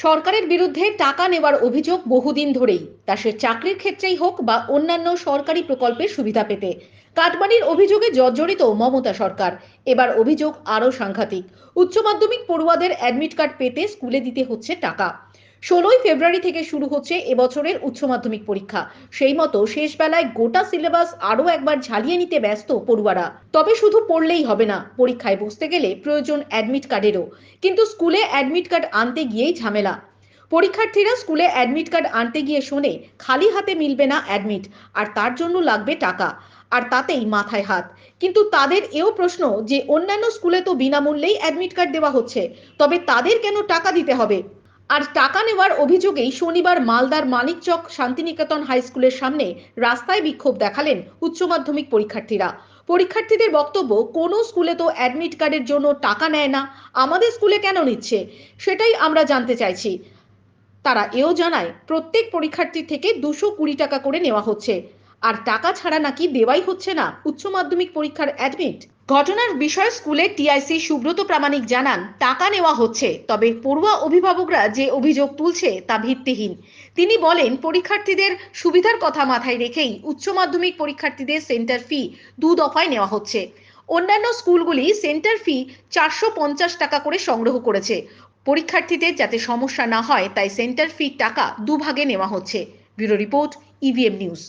সরকারের বিরুদ্ধে টাকা নেওয়ার অভিযোগ বহুদিন ধরেই। তা সে চাকরির ক্ষেত্রেই হোক বা অন্যান্য সরকারি প্রকল্পের সুবিধা পেতে। কাটমানির অভিযোগে জর্জরিত মমতা সরকার। এবার অভিযোগ আরও সাংঘাতিক। উচ্চ মাধ্যমিক পড়ুয়াদের অ্যাডমিট কার্ড পেতে স্কুলে দিতে হচ্ছে টাকা। ষোলোই ফেব্রুয়ারি থেকে শুরু হচ্ছে এবছরের উচ্চ মাধ্যমিক পরীক্ষা। সেই মতো শেষ বেলায় গোটা সিলেবাস আরও একবার ঝালিয়ে নিতে ব্যস্ত পড়ুয়ারা। তবে শুধু পড়লেই হবে না, পরীক্ষায় বসতে গেলে প্রয়োজন অ্যাডমিট কার্ডেরও কিন্তু স্কুলে অ্যাডমিট কার্ড আনতে গিয়েই ঝামেলা। পরীক্ষার্থীরা স্কুলে অ্যাডমিট কার্ড আনতে গিয়ে শোনে, খালি হাতে মিলবে না অ্যাডমিট আর তার জন্য লাগবে টাকা। আর তাতেই মাথায় হাত। কিন্তু তাদের এও প্রশ্ন যে, অন্যান্য স্কুলে তো বিনামূল্যেই অ্যাডমিট কার্ড দেওয়া হচ্ছে, তবে তাদের কেন টাকা দিতে হবে? আর টাকা নেওয়ার অভিযোগেই শনিবার মালদার মানিকচক শান্তিনিকেতন হাই স্কুলের সামনে রাস্তায় বিক্ষোভ দেখালেন উচ্চ মাধ্যমিক পরীক্ষার্থীরা। পরীক্ষার্থীদের বক্তব্য, কোনো স্কুলে তো অ্যাডমিট কার্ডের জন্য টাকা নেয় না, আমাদের স্কুলে কেন নিচ্ছে? সেটাই আমরা জানতে চাইছি। তারা এও জানায়, প্রত্যেক পরীক্ষার্থী থেকে দুশো কুড়ি টাকা করে নেওয়া হচ্ছে। আর টাকা ছাড়া নাকি দেওয়াই হচ্ছে না, উচ্চ মাধ্যমিক পরীক্ষার অ্যাডমিট ঘটনার বিষয়ে স্কুলে টিআইসি সুব্রত প্রামাণিক জানান, টাকা নেওয়া হচ্ছে, তবে পড়ুয়া অভিভাবকরা যে অভিযোগ তুলছে তা ভিত্তিহীন। তিনি বলেন, পরীক্ষার্থীদের সুবিধার কথা মাথায় রেখেই উচ্চ মাধ্যমিক পরীক্ষার্থীদের সেন্টার ফি দু দফায় নেওয়া হচ্ছে। অন্যান্য স্কুলগুলি সেন্টার ফি চারশো পঞ্চাশ টাকা করে সংগ্রহ করেছে। পরীক্ষার্থীদের যাতে সমস্যা না হয়, তাই সেন্টার ফি টাকা দুভাগে নেওয়া হচ্ছে। Bureau report EVM news